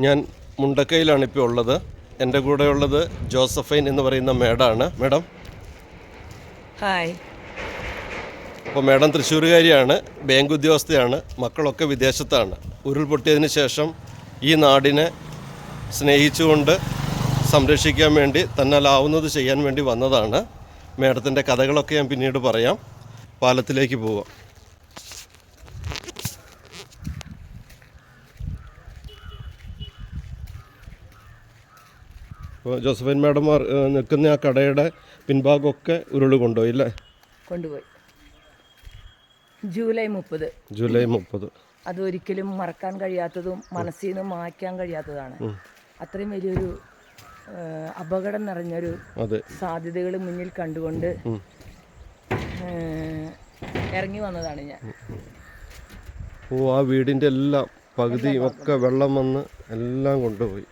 ഞാൻ മുണ്ടക്കയിലാണ് ഇപ്പോൾ ഉള്ളത്. എന്റെ കൂടെ ഉള്ളത് ജോസഫൈൻ എന്ന് പറയുന്ന മേഡാണ്. മേഡം? ഹായ്. അപ്പോൾ മേഡം തൃശ്ശൂരുകാരിയാണ് ബാങ്ക് ഉദ്യോഗസ്ഥയാണ് മക്കളൊക്കെ വിദേശത്താണ്. ഉരുൾപൊട്ടിയതിന് ശേഷം ഈ നാടിനെ സ്നേഹിച്ചുകൊണ്ട് സംരക്ഷിക്കാൻ വേണ്ടി തന്നാലാവുന്നത് ചെയ്യാൻ വേണ്ടി വന്നതാണ്. മേഡത്തിന്റെ കഥകളൊക്കെ ഞാൻ പിന്നീട് പറയാം. പാലത്തിലേക്ക് പോവാം. അപ്പോൾ ജോസഫൈൻ മാഡം നിൽക്കുന്ന ആ കടയുടെ പിൻഭാഗമൊക്കെ ഉരുൾ കൊണ്ടുപോയി അല്ലേ? കൊണ്ടുപോയി. ജൂലൈ മുപ്പത്. ജൂലൈ മുപ്പത്. അതൊരിക്കലും മറക്കാൻ കഴിയാത്തതും മനസ്സിൽ നിന്ന് മായ്ക്കാൻ കഴിയാത്തതാണ്. അത്രയും വലിയൊരു അപകടം നിറഞ്ഞൊരു സാധ്യതകൾ മുന്നിൽ കണ്ടുകൊണ്ട് ഇറങ്ങി വന്നതാണ് ഞാൻ. ഓ ആ വീടിന്റെ എല്ലാം പകുതിയും ഒക്കെ വെള്ളം വന്ന് എല്ലാം കൊണ്ടുപോയി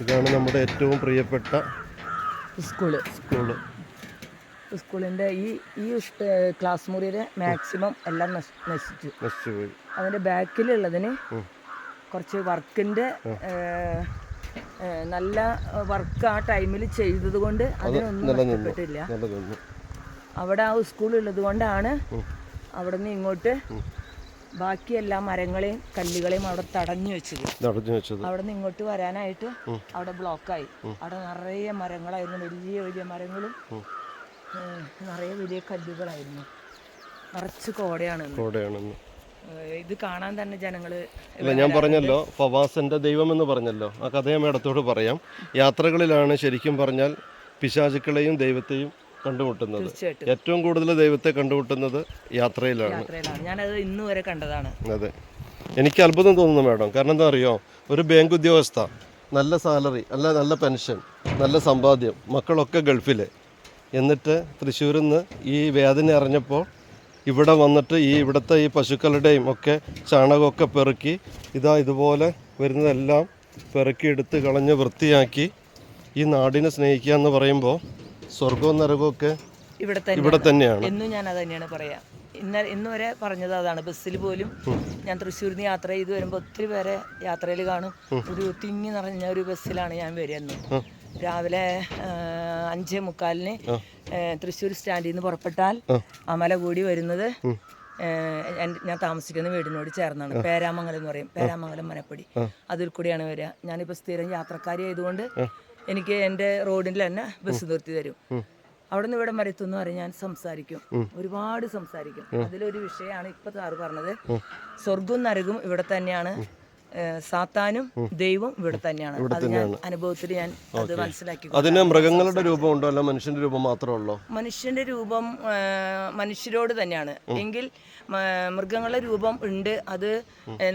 ഇതാണ് നമ്മുടെ ഏറ്റവും പ്രിയപ്പെട്ട സ്കൂൾ. സ്കൂൾ. സ്കൂളിന്റെ ഈ ഈ ക്ലാസ് മുറിയിലെ മാക്സിമം എല്ലാം നശ്- നശിച്ചു. നശിച്ചുപോയി. അതിന്റെ ബാക്കിലുള്ളതിന് കുറച്ച് വർക്കിന്റെ നല്ല വർക്ക് ആ ടൈമിൽ ചെയ്തത് കൊണ്ട് അതിനൊന്നും നഷ്ടപ്പെട്ടില്ല. അവിടെ ആ സ്കൂൾ ഉള്ളത് കൊണ്ടാണ് അവിടെ നിന്ന് ഇങ്ങോട്ട് ബാക്കി എല്ലാ മരങ്ങളെയും കല്ലുകളെയും അവിടെ തടഞ്ഞു വെച്ചത്. തടഞ്ഞു വെച്ചത്. അവിടെ നിന്ന് ഇങ്ങോട്ട് വരാനായിട്ട് അവിടെ ബ്ലോക്കായി. അവിടെ നിറയെ മരങ്ങളായിരുന്നു. വലിയ വലിയ മരങ്ങളും നിറയെ വലിയ കല്ലുകളായിരുന്നു. നിറച്ച് കോടയാണ്. കോടയാണെന്ന്. ഇത് കാണാൻ തന്നെ ജനങ്ങൾ അല്ല ഞാൻ പറഞ്ഞല്ലോ ഫവാസന്റെ ദൈവം എന്ന് പറഞ്ഞല്ലോ. ആ കഥയെ മേടത്തോട് പറയാം. യാത്രകളിലാണ് ശരിക്കും പറഞ്ഞാൽ പിശാചുക്കളെയും ദൈവത്തെയും കണ്ടുമുട്ടുന്നത്. ഏറ്റവും കൂടുതൽ ദൈവത്തെ കണ്ടുമുട്ടുന്നത് യാത്രയിലാണ്. യാത്രയിലാണ്. ഞാനത് ഇന്ന് വരെ കണ്ടതാണ്. അതെ. എനിക്ക് അത്ഭുതം തോന്നുന്നു മാഡം. കാരണം എന്താ അറിയോ? ഒരു ബാങ്ക് ഉദ്യോഗസ്ഥ നല്ല സാലറി അല്ല നല്ല പെൻഷൻ നല്ല സമ്പാദ്യം മക്കളൊക്കെ ഗൾഫിൽ എന്നിട്ട് തൃശ്ശൂരിൽ നിന്ന് ഈ വേദന അറിഞ്ഞപ്പോൾ ഇവിടെ വന്നിട്ട് ഈ ഇവിടുത്തെ ഈ പശുക്കളുടെയും ഒക്കെ ചാണകമൊക്കെ പെറുക്കി ഇതാ ഇതുപോലെ വരുന്നതെല്ലാം പെറുക്കി എടുത്ത് കളഞ്ഞ് വൃത്തിയാക്കി ഈ നാടിനെ സ്നേഹിക്കുക എന്ന് പറയുമ്പോൾ സ്വർഗവും നരകവും ഇവിടെ തന്നെ ഇവിടെ തന്നെയാണ്. എന്നും ഞാൻ അത് തന്നെയാണ് പറയാ. ഇന്ന ഇന്ന് വരെ പറഞ്ഞത് അതാണ്. ബസ്സിൽ പോലും ഞാൻ തൃശ്ശൂരിൽ നിന്ന് യാത്ര ചെയ്ത് വരുമ്പോൾ ഒത്തിരി പേരെ യാത്രയിൽ കാണും. ഒരു തിങ്ങി നിറഞ്ഞ ഒരു ബസ്സിലാണ് ഞാൻ വരുന്നത് രാവിലെ അഞ്ചേ മുക്കാലിന് തൃശ്ശൂർ സ്റ്റാൻഡിൽ നിന്ന് പുറപ്പെട്ടാൽ അമല കൂടി വരുന്നത് ഞാൻ താമസിക്കുന്ന വീടിനോട് ചേർന്നാണ്. പേരാമംഗലം എന്ന് പറയും. പേരാമംഗലം മനപ്പടി. അതിൽ കൂടിയാണ് വരിക. ഞാനിപ്പോൾ സ്ഥിരം യാത്രക്കാരി ആയതുകൊണ്ട് എനിക്ക് എന്റെ റോഡിൽ തന്നെ ബസ് നിർത്തി തരും. അവിടെ നിന്ന് ഇവിടെ എത്തുന്ന വരെ ഞാൻ സംസാരിക്കും. ഒരുപാട് സംസാരിക്കും. അതിലൊരു വിഷയമാണ് ഇപ്പൊ സാറ് പറഞ്ഞത്. സ്വർഗവും നരകവും ഇവിടെ തന്നെയാണ്. സാത്താനും ദൈവം ഇവിടെ തന്നെയാണ്. അത് ഞാൻ അനുഭവത്തിൽ ഞാൻ അത് മനസ്സിലാക്കി അതിന് മൃഗങ്ങളുടെ രൂപമുണ്ടോ അല്ല മനുഷ്യന്റെ രൂപം മാത്രമേ ഉള്ളൂ? മനുഷ്യന്റെ രൂപം മനുഷ്യരോട് തന്നെയാണ്. എങ്കിൽ മൃഗങ്ങളുടെ രൂപം ഉണ്ട്. അത്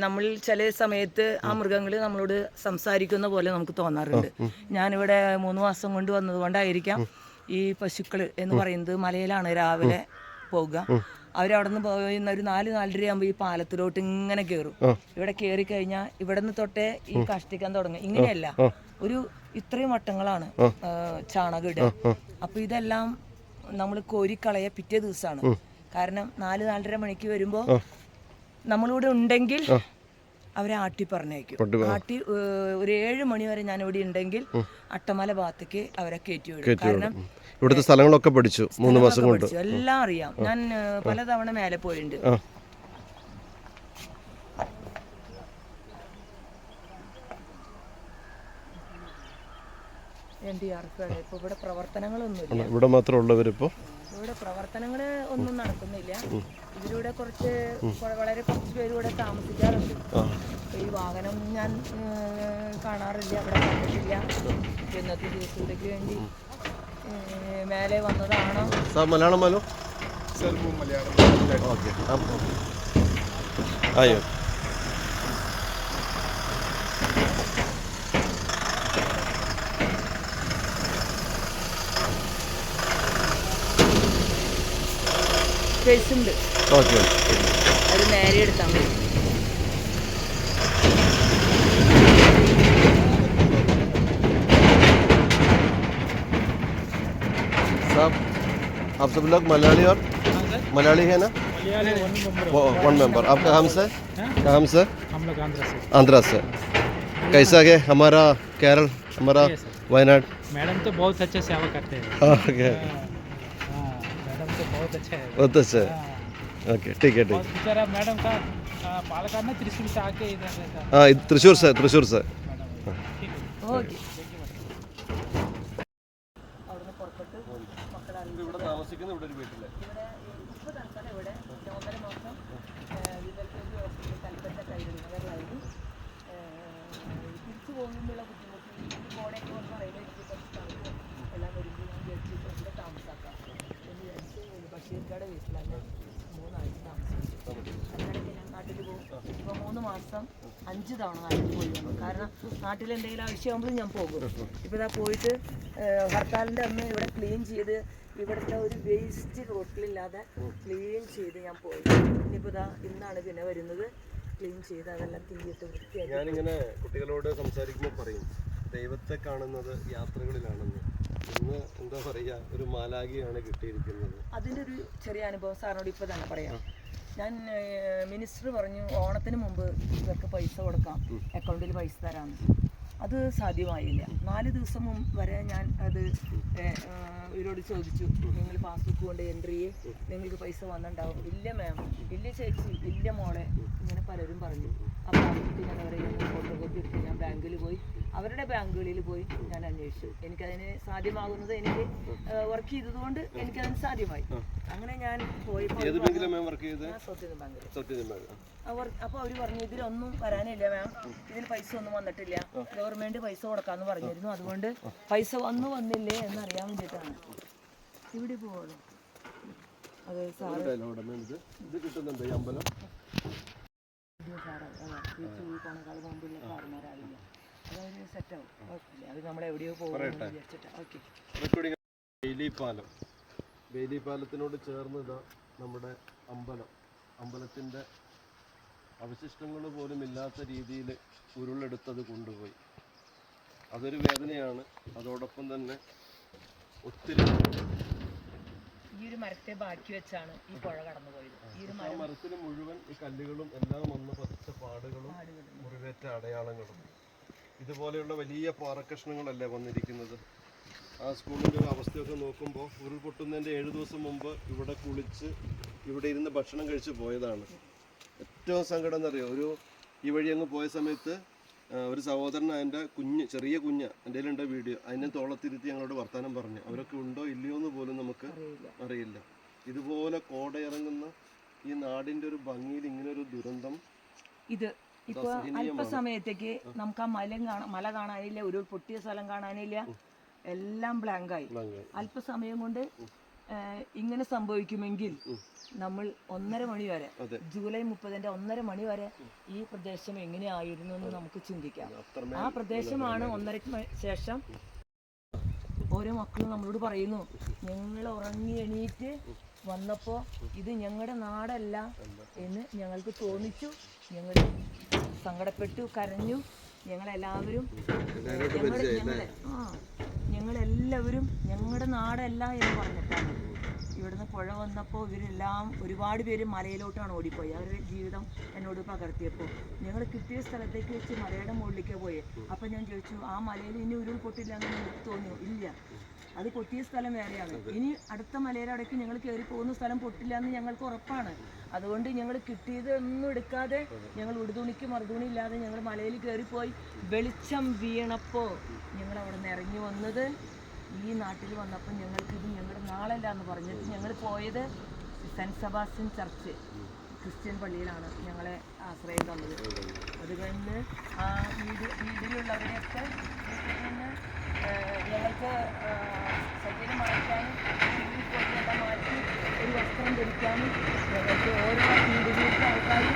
നമ്മൾ ചില സമയത്ത് ആ മൃഗങ്ങൾ നമ്മളോട് സംസാരിക്കുന്ന പോലെ നമുക്ക് തോന്നാറുണ്ട്. ഞാനിവിടെ മൂന്ന് മാസം കൊണ്ട് വന്നത് കൊണ്ടായിരിക്കാം ഈ പശുക്കൾ എന്ന് പറയുന്നത് മലയിലാണ് രാവിലെ പോവുക. അവരവിടെ നിന്ന് പോയി ഒരു നാല് നാലര ആകുമ്പോൾ ഈ പാലത്തിലോട്ട് ഇങ്ങനെ കയറും ഇവിടെ കയറി കഴിഞ്ഞാൽ ഇവിടെ നിന്ന് തൊട്ടേ ഈ കഷ്ടിക്കാൻ തുടങ്ങും. ഇങ്ങനെയല്ല ഒരു ഇത്രയും വട്ടങ്ങളാണ് ചാണകം ഇടുക. അപ്പൊ ഇതെല്ലാം നമ്മൾ കോരിക്കളയ പിറ്റേ ദിവസമാണ്. കാരണം നാല് നാലര മണിക്ക് വരുമ്പോ നമ്മളിവിടെ ഉണ്ടെങ്കിൽ അവരെ ആട്ടി പറഞ്ഞേക്കും ആട്ടി ഒരു ഏഴ് മണി വരെ ഞാൻ ഇവിടെ ഉണ്ടെങ്കിൽ അട്ടമല ഭാഗത്തേക്ക് അവരെ കയറ്റി വിടും. കാരണം ഇവിടുത്തെ സ്ഥലങ്ങളൊക്കെ പഠിച്ചു മൂന്ന് മാസം കൊണ്ട്. പഠിച്ചു. എല്ലാം അറിയാം. ഞാൻ ഏഹ്, പലതവണ മേലെ പോയിട്ടുണ്ട്. ആ. എൻ ഡി ആർ എഫ് ഇപ്പൊ ഇവിടെ പ്രവർത്തനങ്ങളൊന്നുമില്ല. ഇവിടെ മാത്രം ഉള്ളവരിപ്പോൾ ഇവിടെ പ്രവർത്തനങ്ങൾ ഒന്നും നടക്കുന്നില്ല. ഇതിലൂടെ കുറച്ച് കൊ- വളരെ കുറച്ച് പേര് ഇവിടെ താമസിക്കാറുണ്ട് അപ്പൊ ഈ വാഹനം ഞാൻ ഏഹ്, കാണാറില്ല. അവിടെ കണ്ടിട്ടില്ല. ഇന്നത്തെ ദിവസത്തേക്ക് വേണ്ടി മേലെ വന്നതാണോ? സാർ മലയാളം മലോ ഓക്കെ അയ്യോ സ്പേസ് ഉണ്ട് ഓക്കെ അത് നേരെ എടുത്താൽ മതി. साहब आप सब लोग मलयाली और मलयाली है ना? वन मेंबर आप कहाँ से? कहाँ से? आंध्रा से। कैसा है हमारा केरल हमारा वायनाड? मैडम तो बहुत अच्छा सेवा करते हैं। हाँ, हाँ, हाँ, मैडम तो बहुत अच्छे है। बहुत अच्छा ओके ठीक है ठीक है मैडम का पालकाड में त्रिशूर से आके इधर हाँ। त्रिशूर से त्रिशूर से। ओके ഇവിടെ ഇവിടെ ഒരു വീട്ടിൽ. ഇവിടെ തൽക്കാലം ഇവിടെ. ഒന്നര മാസം വിദൽപ്പേരി ഹോസ്പിറ്റൽ കൽപ്പറ്റ കൈരളിനഗറിലായിരുന്നു തിരിച്ചു പോകുമ്പോഴുള്ള ബുദ്ധിമുട്ട് ഈ കോടയൊക്കെ വന്ന് റെയിൽവേ എല്ലാം വരുമ്പോൾ ഞാൻ വിചാരിച്ചു ഇവിടെ താമസാക്കാം. എന്ന് വിചാരിച്ച് ബഷീർക്കാട് വീട്ടിലാണ് അതിനിടയ്ക്ക് നാട്ടിൽ പോകും ഇപ്പോൾ മൂന്ന് മാസം അഞ്ച് തവണ നാട്ടിൽ പോയി വന്നു. കാരണം നാട്ടിൽ എന്തെങ്കിലും ആവശ്യമാകുമ്പോഴും ഞാൻ പോകും. ഇപ്പോൾ ഇതാ പോയിട്ട് ഹർത്താലിന്റെ അന്ന് ഇവിടെ ക്ലീൻ ചെയ്ത് ഇവിടുത്തെ ഒരു വേസ്റ്റ് റോട്ടിലില്ലാതെ ക്ലീൻ ചെയ്ത് ഞാൻ പോയി. ഇനിയിപ്പോൾ ഇതാ ഇന്നാണ് പിന്നെ വരുന്നത്. ക്ലീൻ ചെയ്ത് അതെല്ലാം തീയിട്ട് വൃത്തിയാക്കി. ഞാനിങ്ങനെ കുട്ടികളോട് സംസാരിക്കുമ്പോൾ പറയും ദൈവത്തെ കാണുന്നത് യാത്രകളിലാണെന്ന്. ഇന്ന് എന്താ പറയാ ഒരു മാലാഖിയാണ് കിട്ടിയിരിക്കുന്നത്. അതിന്റെ ഒരു ചെറിയ അനുഭവം സാറിനോട് ഇപ്പോൾ തന്നെ പറയാം. ഞാൻ മിനിസ്റ്റർ പറഞ്ഞു ഓണത്തിന് മുമ്പ് ഇവർക്ക് പൈസ കൊടുക്കാം. അക്കൗണ്ടിൽ പൈസ തരാമെന്ന് അത് സാധ്യമായില്ല. നാല് ദിവസം മുമ്പ് വരെ ഞാൻ അത് ഇവരോട് ചോദിച്ചു. നിങ്ങൾ പാസ്ബുക്ക് കൊണ്ട് എൻട്രി നിങ്ങൾക്ക് പൈസ വന്നിട്ടുണ്ടാവും. ഇല്ല മാം. ഇല്ല ചേച്ചി. ഇല്ല മോളെ. ഇങ്ങനെ പലരും പറഞ്ഞു. ആ പിന്നെ ഞാൻ അവരെ ഫോട്ടോ കോപ്പി എടുത്ത് ഞാൻ ബാങ്കിൽ പോയി അവരുടെ ബാങ്കുകളിൽ പോയി ഞാൻ അന്വേഷിച്ചു. എനിക്കതിന് സാധ്യമാകുന്നത് എനിക്ക് വർക്ക് ചെയ്തതുകൊണ്ട് എനിക്കതിന് സാധ്യമായി. അങ്ങനെ ഞാൻ പോയപ്പോൾ അവർ അപ്പോൾ അവർ പറഞ്ഞു ഇതിലൊന്നും വരാനില്ല മാം ഇതിൽ പൈസ ഒന്നും വന്നിട്ടില്ല. ഗവൺമെന്റ് പൈസ കൊടുക്കാമെന്ന് പറഞ്ഞിരുന്നു. അതുകൊണ്ട് പൈസ വന്നു വന്നില്ലേ എന്നറിയാൻ വേണ്ടിയിട്ടാണ്. ഇവിടെ പോകണം അതെ സാറ്. ഇത്? ഇത് കിട്ടുന്നുണ്ട് അമ്പലം? ഇത് ബെയിലിപ്പാലത്തിനോട് ചേർന്ന് ഇതാ നമ്മുടെ അമ്പലം. അമ്പലത്തിന്റെ അവശിഷ്ടങ്ങൾ പോലും ഇല്ലാത്ത രീതിയിൽ ഉരുളെടുത്തത് കൊണ്ടുപോയി. അതൊരു വേദനയാണ്. അതോടൊപ്പം തന്നെ ഒത്തിരി ഈ ഒരു മരത്തെ ബാക്കി വെച്ചാണ് ഈ പുഴ കടന്നു പോയത് ഈ ഒരു മരത്തിന് മരത്തിൽ മുഴുവൻ ഈ കല്ലുകളും എല്ലാം പാടുകളും മുറിവേറ്റ അടയാളങ്ങളും. ഇതുപോലെയുള്ള വലിയ പാറക്കഷ്ണങ്ങളല്ലേ വന്നിരിക്കുന്നത്? ആ സ്കൂളിന്റെ ഒരു അവസ്ഥയൊക്കെ നോക്കുമ്പോൾ ഉരുൾപൊട്ടുന്നതിന്റെ ഏഴ് ദിവസം മുമ്പ് ഇവിടെ കുളിച്ച് ഇവിടെ ഇരുന്ന് ഭക്ഷണം കഴിച്ച് പോയതാണ്. ഏറ്റവും സങ്കടം എന്നറിയോ ഒരു ഈ വഴി അങ്ങ് പോയ സമയത്ത് ഒരു സഹോദരൻ അതിന്റെ കുഞ്ഞ് ചെറിയ കുഞ്ഞ് എന്റെ വീഡിയോ. അതിനെ തോളത്തിരുത്തി ഞങ്ങളോട് വർത്തമാനം പറഞ്ഞു. അവരൊക്കെ ഉണ്ടോ ഇല്ലയോ എന്ന് പോലും നമുക്ക് അറിയില്ല. ഇതുപോലെ കോടയിറങ്ങുന്ന ഈ നാടിന്റെ ഒരു ഭംഗിയിൽ ഇങ്ങനെ ഒരു ദുരന്തം ഇത് ഇപ്പൊ അല്പസമയത്തേക്ക് നമുക്ക് ആ മല കാണാൻ മല കാണാനില്ല ഒരു പൊട്ടിയ സ്ഥലം കാണാനില്ല. എല്ലാം ബ്ലാങ്കായി ആയി. അല്പസമയം കൊണ്ട് ഇങ്ങനെ സംഭവിക്കുമെങ്കിൽ നമ്മൾ ഒന്നര മണി വരെ. ജൂലൈ മുപ്പതിന്റെ ഒന്നര മണി വരെ ഈ പ്രദേശം എങ്ങനെയായിരുന്നു എന്ന് നമുക്ക് ചിന്തിക്കാം. ആ പ്രദേശമാണ് ഒന്നരയ്ക്ക് ശേഷം ഓരോ മക്കളും നമ്മളോട് പറയുന്നു ഞങ്ങൾ ഉറങ്ങി എണീറ്റ് വന്നപ്പോൾ ഇത് ഞങ്ങളുടെ നാടല്ല എന്ന് ഞങ്ങൾക്ക് തോന്നിച്ചു. ഞങ്ങൾ സങ്കടപ്പെട്ടു കരഞ്ഞു. ഞങ്ങളെല്ലാവരും ഞങ്ങൾ ആ ഞങ്ങളെല്ലാവരും ഞങ്ങളുടെ നാടല്ല എന്ന് പറഞ്ഞിട്ടാണ്. ഇവിടുന്ന് പുഴ വന്നപ്പോൾ ഇവരെല്ലാം ഒരുപാട് പേര് മലയിലോട്ടാണ് ഓടിപ്പോയി. അവരുടെ ജീവിതം എന്നോട് പകർത്തിയപ്പോൾ ഞങ്ങൾ കിട്ടിയ സ്ഥലത്തേക്ക് വെച്ച് മലയുടെ മുകളിലേക്ക് പോയി. അപ്പം ഞാൻ ചോദിച്ചു ആ മലയിൽ ഇനി ഉരുൾപൊട്ടില്ല എന്ന് നിങ്ങൾക്ക് തോന്നിയോ? ഇല്ല. അത് പൊട്ടിയ സ്ഥലം വേറെയാണ്. ഇനി അടുത്ത മലയുടെ അടയ്ക്ക് ഞങ്ങൾ കയറി പോകുന്ന സ്ഥലം പൊട്ടില്ല എന്ന് ഞങ്ങൾക്ക് ഉറപ്പാണ്. അതുകൊണ്ട് ഞങ്ങൾ കിട്ടിയതൊന്നും എടുക്കാതെ ഞങ്ങൾ ഉടുതുണിക്ക് മറുതുണി ഇല്ലാതെ ഞങ്ങൾ മലയിൽ കയറിപ്പോയി വെളിച്ചം വീണപ്പോൾ ഞങ്ങൾ അവിടെ നിന്ന് ഇറങ്ങി വന്നത് ഈ നാട്ടിൽ വന്നപ്പോൾ ഞങ്ങൾക്ക് ഇത് ഞങ്ങളുടെ നാളല്ല എന്ന് പറഞ്ഞിട്ട് ഞങ്ങൾ പോയത് സെന്റ് സെബാസ്റ്റ്യൻ ചർച്ച്. ക്രിസ്ത്യൻ പള്ളിയിലാണ് ഞങ്ങളെ ആശ്രയം തന്നത്. അത് കഴിഞ്ഞ് ആ വീട് ഏഹ്, ഞങ്ങൾക്ക് ശരീരം മാറ്റാനും മാറ്റി ഒരു വസ്ത്രം ധരിക്കാനും ഞങ്ങൾക്ക് ഓരോ വീടുകളിലും ആൾക്കാരും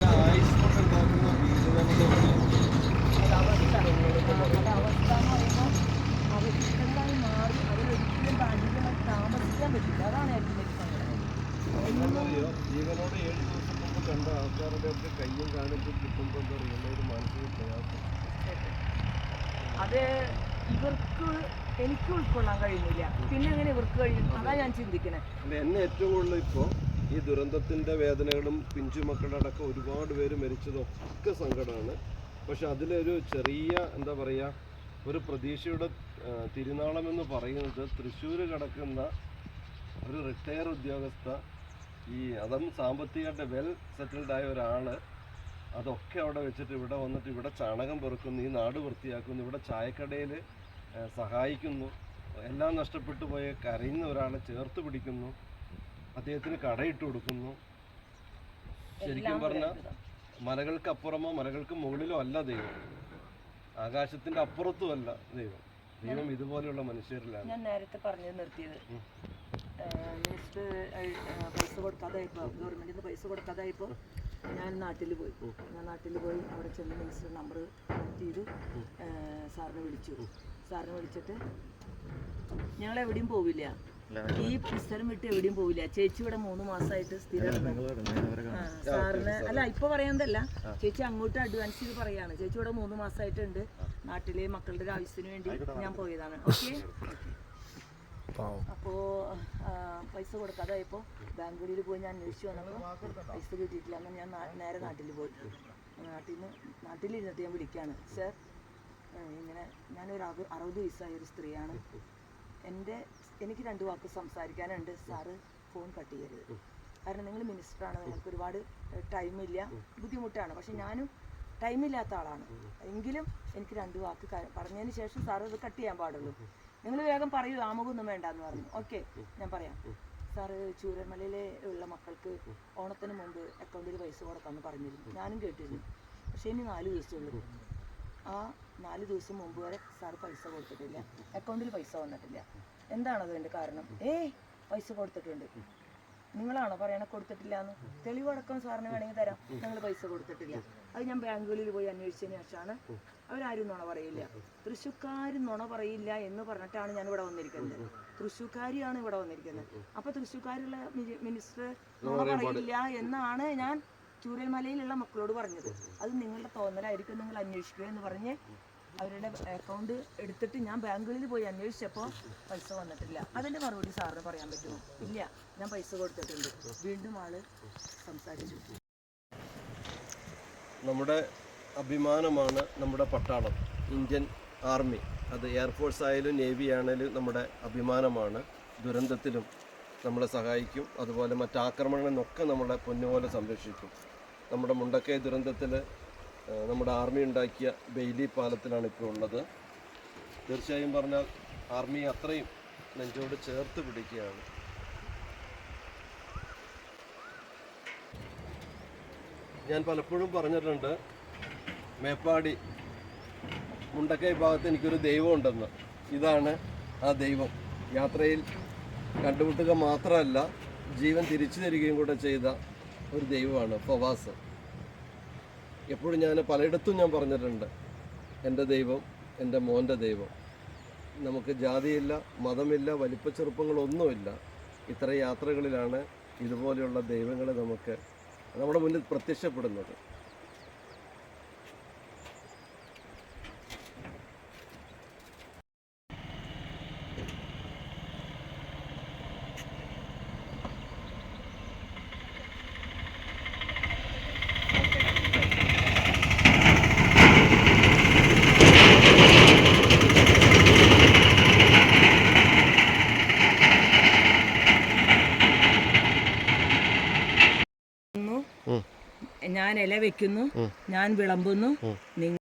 ആയുസ് കൊണ്ടുണ്ടാക്കുന്ന വീടുകളുടെ അത് അവസ്ഥ എന്ന് പറയുമ്പോൾ അവശിഷ്ടങ്ങളായി മാറി അവരൊരിക്കലും ഭാഗികമായി താമസിക്കാൻ അതാണ് ഏറ്റവും വലിയ സങ്കടം എന്താണെന്നറിയോ ജീവനോടെ ഏഴ് ദിവസം മുമ്പ് കണ്ട ആൾക്കാരുടെ ഒക്കെ കയ്യും കാണിച്ച് കിട്ടുമ്പോൾ എന്താ പറയുക ഒരു മാനസിക പ്രയാസം അത് ഇവർക്ക് എനിക്ക് ഉൾക്കൊള്ളാൻ കഴിയുന്നില്ല പിന്നെ എങ്ങനെ ഇവർക്ക് കഴിയും അതാ ഞാൻ ചിന്തിക്കണേ. എന്നെ ഏറ്റവും കൂടുതൽ ഇപ്പോൾ ഈ ദുരന്തത്തിന്റെ വേദനകളും പിഞ്ചു മക്കളുടെ അടക്കം ഒരുപാട് പേര് മരിച്ചതൊക്കെ സങ്കടമാണ്. പക്ഷെ അതിലൊരു ചെറിയ എന്താ പറയുക ഒരു പ്രതീക്ഷയുടെ തിരുനാളം എന്ന് പറയുന്നത് തൃശ്ശൂർ കിടക്കുന്ന ഒരു റിട്ടയർ ഉദ്യോഗസ്ഥ ഈ അതും സാമ്പത്തികമായിട്ട് വെൽ സെറ്റിൽഡ് ആയ ഒരാൾ അതൊക്കെ അവിടെ വെച്ചിട്ട് ഇവിടെ വന്നിട്ട് ഇവിടെ ചാണകം പെറുക്കുന്നു ഈ നാട് വൃത്തിയാക്കുന്നു ഇവിടെ ചായക്കടയിൽ സഹായിക്കുന്നു. എല്ലാം നഷ്ടപ്പെട്ടു പോയ കരയുന്ന ഒരാളെ ചേർത്ത് പിടിക്കുന്നു. അദ്ദേഹത്തിന് കടയിട്ട് കൊടുക്കുന്നു. ശരിക്കും പറഞ്ഞാൽ മലകൾക്കപ്പുറമോ മലകൾക്ക് മുകളിലോ അല്ല ദൈവം. ആകാശത്തിന്റെ അപ്പുറത്തും അല്ല ദൈവം. ദൈവം ഇതുപോലെയുള്ള മനുഷ്യരിലാണ്. ഞാൻ നേരത്തെ പറഞ്ഞു നിർത്തിയത്. മിനിസ്റ്റർ പൈസ കൊടുക്കാതായപ്പോൾ ഗവൺമെന്റിൽ നിന്ന് പൈസ കൊടുക്കാതായപ്പോൾ ഞാൻ നാട്ടിൽ പോയി. ഞാൻ നാട്ടിൽ പോയി അവിടെ ചെന്ന് മിനിസ്റ്റർ നമ്പർ കണക്ട് ചെയ്തു സാറിനെ വിളിച്ചു. സാറിനെ വിളിച്ചിട്ട് ഞങ്ങൾ എവിടെയും പോവില്ല ഈ സ്ഥലം വിട്ട് എവിടെയും പോവില്ല. ചേച്ചി ഇവിടെ മൂന്ന് മാസമായിട്ട് സ്ഥിരം സാറിന് അല്ല ഇപ്പൊ പറയാന്തല്ല ചേച്ചി അങ്ങോട്ട് അഡ്വാൻസ് ചെയ്ത് പറയാണ്. ചേച്ചി ഇവിടെ മൂന്ന് മാസമായിട്ടുണ്ട് നാട്ടിലെ മക്കളുടെ ഒരു ആവശ്യത്തിന് വേണ്ടി ഞാൻ പോയതാണ്. ഓക്കെ? അപ്പോ പൈസ കൊടുക്കാതായപ്പോ ബാംഗ്ലൂരിൽ പോയി ഞാൻ അന്വേഷിച്ചു വന്നപ്പോൾ പൈസ കിട്ടിയിട്ടില്ല. ഞാൻ നേരെ നാട്ടിൽ പോയി. നാട്ടിൽ നിന്ന് നാട്ടിലിരുന്നിട്ട് ഞാൻ വിളിക്കുകയാണ് സർ ഇങ്ങനെ ഞാനൊരു അറു അറുപത് വയസ്സായ ഒരു സ്ത്രീയാണ്. എന്റെ എനിക്ക് രണ്ട് വാക്ക് സംസാരിക്കാനുണ്ട്. സാറ് ഫോൺ കട്ട് ചെയ്യരുത്. കാരണം നിങ്ങൾ മിനിസ്റ്ററാണ്. നിങ്ങൾക്ക് ഒരുപാട് ടൈമില്ല. ബുദ്ധിമുട്ടാണ്. പക്ഷെ ഞാനും ടൈമില്ലാത്ത ആളാണ്. എങ്കിലും എനിക്ക് രണ്ട് വാക്ക് പറഞ്ഞതിന് ശേഷം സാറ് അത് കട്ട് ചെയ്യാൻ പാടുള്ളൂ. നിങ്ങൾ വേഗം പറയൂ ആമുഖമൊന്നും വേണ്ട എന്ന് പറഞ്ഞു. ഓക്കെ ഞാൻ പറയാം. സാറ് ചൂരമലയിലെ ഉള്ള മക്കൾക്ക് ഓണത്തിന് മുമ്പ് അക്കൗണ്ടിൽ പൈസ കൊടുക്കാമെന്ന് പറഞ്ഞിരുന്നു. ഞാനും കേട്ടിരുന്നു. പക്ഷേ ഇനി നാല് ദിവസമുള്ളൂ ആ നാല് ദിവസം മുമ്പ് വരെ സാർ പൈസ കൊടുത്തിട്ടില്ല. അക്കൗണ്ടിൽ പൈസ വന്നിട്ടില്ല. എന്താണ് അതിന്റെ കാരണം? ഏയ് പൈസ കൊടുത്തിട്ടുണ്ട്. നിങ്ങളാണോ പറയണ കൊടുത്തിട്ടില്ല എന്ന് തെളിവടക്കം സാറിന് വേണമെങ്കിൽ തരാം. ഞങ്ങൾ പൈസ കൊടുത്തിട്ടില്ല. അത് ഞാൻ ബാങ്കുകളിൽ പോയി അന്വേഷിച്ചതിന് ശേഷമാണ്. അവരാരും നുണ പറയില്ല. തൃശ്ശൂക്കാർ നുണ പറയില്ല എന്ന് പറഞ്ഞിട്ടാണ് ഞാൻ ഇവിടെ വന്നിരിക്കുന്നത്. തൃശ്ശൂക്കാരിയാണ് ഇവിടെ വന്നിരിക്കുന്നത്. അപ്പൊ തൃശ്ശൂക്കാരുള്ള മിനി- മിനിസ്റ്റർ നുണ പറയില്ല എന്നാണ് ഞാൻ ചൂരൽമലയിലുള്ള മക്കളോട് പറഞ്ഞത്. അത് നിങ്ങളുടെ തോന്നലായിരിക്കും. നിങ്ങൾ അന്വേഷിക്കുക എന്ന് പറഞ്ഞ് അവരുടെ അക്കൗണ്ട് എടുത്തിട്ട് ഞാൻ ബാങ്കുകളിൽ പോയി അന്വേഷിച്ചപ്പോൾ പൈസ വന്നിട്ടില്ല. അതിന്റെ മറുപടി സാറിന് പറയാൻ പറ്റുമോ? ഇല്ല. ഞാൻ പൈസ കൊടുത്തിട്ടുണ്ട്. വീണ്ടും ആൾ സംസാരിച്ചു. നമ്മുടെ അഭിമാനമാണ് നമ്മുടെ പട്ടാളം. Indian army. അത് എയർഫോഴ്സ് ആയാലും നേവി ആണെങ്കിലും നമ്മുടെ അഭിമാനമാണ്. ദുരന്തത്തിലും നമ്മളെ സഹായിക്കും. അതുപോലെ മറ്റാക്രമണങ്ങളിൽ നിന്നൊക്കെ നമ്മളെ പൊന്നുപോലെ സംരക്ഷിക്കും. നമ്മുടെ മുണ്ടക്കൈ ദുരന്തത്തിൽ നമ്മുടെ ആർമി ഉണ്ടാക്കിയ ബെയിലി പാലത്തിലാണ് ഇപ്പോൾ ഉള്ളത്. തീർച്ചയായും പറഞ്ഞാൽ ആർമി അത്രയും നെഞ്ചോട് ചേർത്ത് പിടിക്കുകയാണ്. ഞാൻ പലപ്പോഴും പറഞ്ഞിട്ടുണ്ട് മേപ്പാടി മുണ്ടക്കൈ ഭാഗത്ത് എനിക്കൊരു ദൈവം ഉണ്ടെന്ന് ഇതാണ് ആ ദൈവം. യാത്രയിൽ കണ്ടുമുട്ടുക മാത്രമല്ല ജീവൻ തിരിച്ചു തരികയും കൂടെ ചെയ്ത ഒരു ദൈവമാണ് ഫവാസ്. എപ്പോഴും ഞാൻ പലയിടത്തും ഞാൻ പറഞ്ഞിട്ടുണ്ട് എന്റെ ദൈവം എന്റെ മോന്റെ ദൈവം. നമുക്ക് ജാതിയില്ല മതമില്ല വലിപ്പച്ചെറുപ്പങ്ങളൊന്നുമില്ല. ഇത്ര യാത്രകളിലാണ് ഇതുപോലെയുള്ള ദൈവങ്ങളെ നമുക്ക് നമ്മുടെ മുന്നിൽ പ്രത്യക്ഷപ്പെടുന്നത് ഞാൻ ഇല വെക്കുന്നു ഞാൻ വിളമ്പുന്നു നിങ്ങൾ